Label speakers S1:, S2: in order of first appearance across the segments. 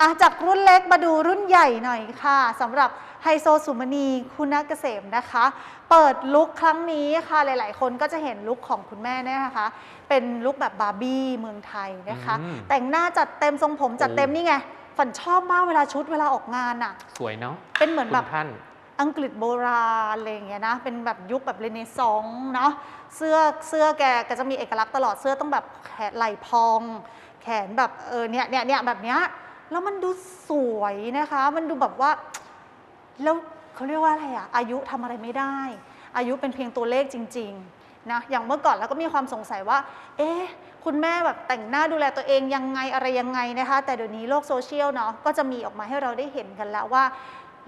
S1: อะจากรุ่นเล็กมาดูรุ่นใหญ่หน่อยค่ะสำหรับไฮโซสุมณีคุณเกษมนะคะ เปิดลุคครั้งนี้ค่ะหลาย ๆ คนก็จะเห็นลุคของคุณแม่เนี่ยนะคะ เป็นลุคแบบบาร์บี้เมืองไทยนะคะ
S2: อืม
S1: แต่งหน้าจัดเต็มทรงผมจัดเต็ม
S2: โอ้
S1: นี่ไงฝันชอบมากเวลาชุดเวลาออกงานอะ
S2: สวยเนาะ
S1: เป็นเหมือน
S2: คุ
S1: แบ
S2: ณ
S1: บ
S2: ท่าน
S1: อังกฤษโบราณอะไรอย่างเงี้ยนะ เป็นแบบยุคแบบเรเนซองส์เนาะ เสื้อเสื้อแกก็จะมีเอกลักษณ์ตลอด เสื้อต้องแบบแขนไหล่พอง แขนแบบเออเนี่ยเนี่ยเนี่ยแบบเนี้ย แล้วมันดูสวยนะคะ มันดูแบบว่า แล้วเขาเรียกว่าอะไรอะอายุทำอะไรไม่ได้ อายุเป็นเพียงตัวเลขจริงๆนะอย่างเมื่อก่อนแล้วก็มีความสงสัยว่า เอ๊ะคุณแม่แบบแต่งหน้าดูแลตัวเองยังไงอะไรยังไงนะคะ แต่เดี๋ยวนี้โลกโซเชียลเนาะก็จะมีออกมาให้เราได้เห็นกันแล้วว่า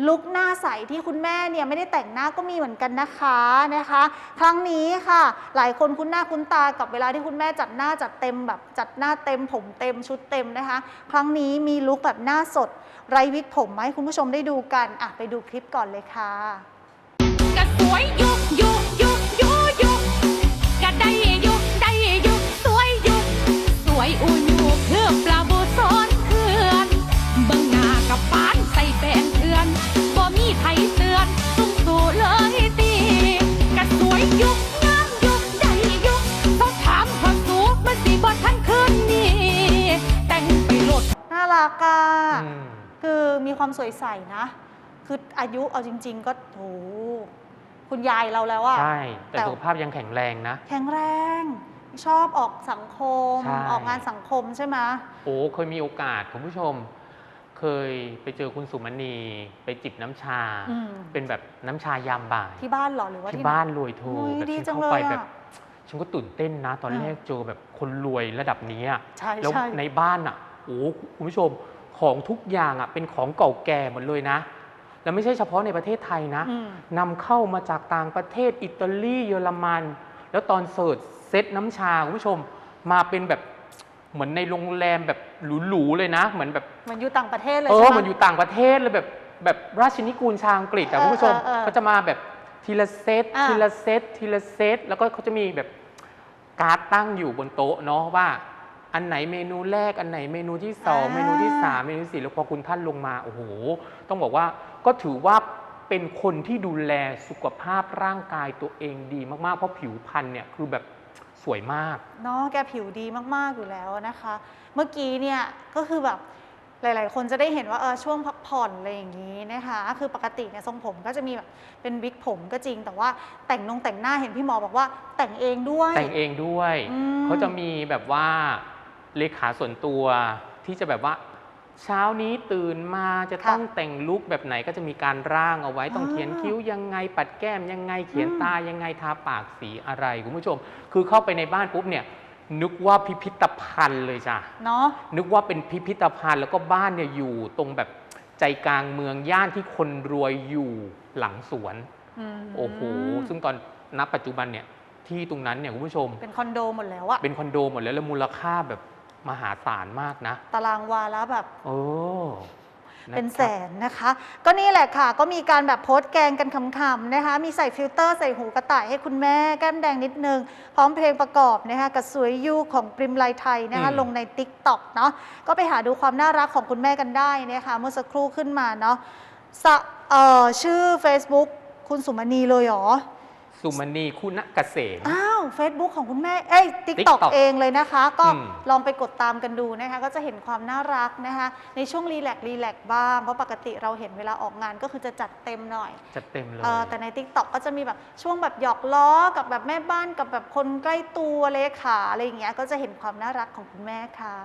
S1: ลุคหน้าใสที่คุณแม่เนี่ยไม่ได้แต่งหน้าก็มีเหมือนกันนะคะนะคะ ครั้งนี้ค่ะ หลายคนคุ้นหน้าคุ้นตากับเวลาที่คุณแม่จัดหน้าจัดเต็มแบบจัดหน้าเต็มผมเต็มชุดเต็มนะคะ ครั้งนี้มีลุคแบบหน้าสดไรวิกผมมาให้คุณผู้ชมได้ดูกันอะไปดูคลิปก่อนเลยค่ะ
S3: ก็สวยยุกยุกยุกยุกยุกก็ได้ยุกได้
S1: รักอะ
S2: อืม
S1: คือมีความสวยใสนะ คืออายุเอาจริง ๆ ก็โหคุณยายเราแล้วอะ
S2: ใช่ แต่
S1: แต่
S2: สุขภาพยังแข็งแรงนะ
S1: แข็งแรง ชอบออกสังคม
S2: ใช่
S1: ออกงานสังคมใช่ไหม
S2: โอ้เคยมีโอกาสคุณผู้ชม เคยไปเจอคุณสุมณี ไปจิบน้ำชา
S1: อืม
S2: เป็นแบบน้ำชายามบ่าย
S1: ที่บ้านเหรอหรือว่า
S2: ที่
S1: ที่ไห
S2: บ้านรวยโท
S1: อุ๊ย
S2: แบบ
S1: ดี
S2: ฉัน
S1: จัง
S2: เข้า
S1: เลย
S2: ไป
S1: อะ
S2: แบบฉันก็ตื่นเต้นนะ ตอน
S1: อ่า
S2: แรกเจอแบบคนรวยระดับนี้อะ
S1: ใช่
S2: แล้ว
S1: ใช่
S2: ในบ้านอะ โอ้คุณผู้ชมของทุกอย่างอะเป็นของเก่าแก่หมดเลยนะ แล้วไม่ใช่เฉพาะในประเทศไทยนะ
S1: อืม
S2: นำเข้ามาจากต่างประเทศอิตาลีเยอรมัน แล้วตอนเสิร์ชเซตน้ำชาคุณผู้ชมมาเป็นแบบเหมือนในโรงแรมแบบหรูๆเลยนะ เหมือนแบบ
S1: เหมันอยู่ต่างประเทศเลย
S2: เอ
S1: ใช่
S2: อ
S1: ไหม
S2: เหมันอยู่ต่างประเทศเลยแบบแบบราชนิกูลชาวอังกฤษอะ
S1: เออ
S2: คุณผู้ชม
S1: เออเออ
S2: ก็จะมาแบบทีละเซต
S1: อะ
S2: ทีละเซตทีละเซตแล้วก็เขาจะมีแบบการ์ดตั้งอยู่บนโต๊ะเนาะว่า อันไหนเมนูแรก อันไหนเมนูที่สองเมนูที่สามเมนูที่สี่แล้วพอคุณท่านลงมาโอ้โห ต้องบอกว่าก็ถือว่าเป็นคนที่ดูแลสุขภาพร่างกายตัวเองดีมาก ๆ เพราะผิวพรรณเนี่ยคือแบบสวยมาก
S1: เนาะแกผิวดีมาก ๆ อยู่แล้วนะคะ เมื่อกี้เนี่ยก็คือแบบหลาย ๆ คนจะได้เห็นว่าเออช่วงพักผ่อนอะไรอย่างนี้นะคะคือปกติเนี่ยทรงผมก็จะมีแบบเป็นวิกผมก็จริง แต่ว่าแต่งนงแต่งหน้าเห็นพี่หมอบอกว่าแต่งเองด้วย
S2: แต่งเองด้วย
S1: อืม
S2: เขาจะมีแบบว่า เลขาส่วนตัวที่จะแบบว่า เช้านี้ตื่นมาจะ
S1: ค่ะ
S2: ต้องแต่งลุคแบบไหนก็จะมีการร่างเอาไว้ต้อง
S1: อ่า
S2: เขียนคิ้วยังไง ปัดแก้มยังไงเขียน
S1: อืม
S2: ตายังไงทาปากสีอะไรคุณผู้ชม คือเข้าไปในบ้านปุ๊บเนี่ยนึกว่าพิพิธภัณฑ์เลยจ้ะ
S1: เนาะ
S2: นึกว่าเป็นพิพิธภัณฑ์แล้วก็บ้านเนี่ยอยู่ตรงแบบใจกลางเมืองย่านที่คนรวยอยู่หลังสวน
S1: ม
S2: โอ้โหซึ่งตอนณปัจจุบันเนี่ยที่ตรงนั้นเนี่ยคุณผู้ชม
S1: เป็นคอนโดหมดแล้วอะ
S2: เป็นคอนโดหมดแล้วแล้วมูลค่าแบบ มหาศาลมากนะ
S1: ตารางวาแล้วแบบ
S2: โอ้ะ
S1: เป็น
S2: ครับ
S1: แสนนะคะ ก็นี่แหละค่ะ ก็มีการแบบโพสต์แกล้งกันขำๆนะคะ มีใส่ฟิลเตอร์ใส่หูกระต่ายให้คุณแม่แก้มแดงนิดนึง พร้อมเพลงประกอบนะคะกับสวยยูของปริมไลไทยนะคะ
S2: อืม
S1: ลงใน t ิ k t o k เนาะก็ไปหาดูความน่ารักของคุณแม่กันได้นะคะเมื่อสักครู่ขึ้นมาเนาะสะเอ่อชื่อ Facebook คุณสุมณีเลยเหรอ
S2: สุมณีคุณเกษม
S1: อ้า ว Facebook ของคุณแม่เอ้ย TikTok
S2: TikTok
S1: เองเลยนะคะ ก็
S2: อืม
S1: ลองไปกดตามกันดูนะคะ ก็จะเห็นความน่ารักนะคะ ในช่วงรีแลกซ์รีแลกซ์บ้าง เพราะปกติเราเห็นเวลาออกงานก็คือจะจัดเต็มหน่อย
S2: จะเต็มเลย
S1: เออแต่ใน TikTok ก็จะมีแบบช่วงแบบหยอกล้อกับแบบแม่บ้านกับแบบคนใกล้ตัวเลขาอะไรอย่างเงี้ยก็จะเห็นความน่ารักของคุณแม่ค่ะ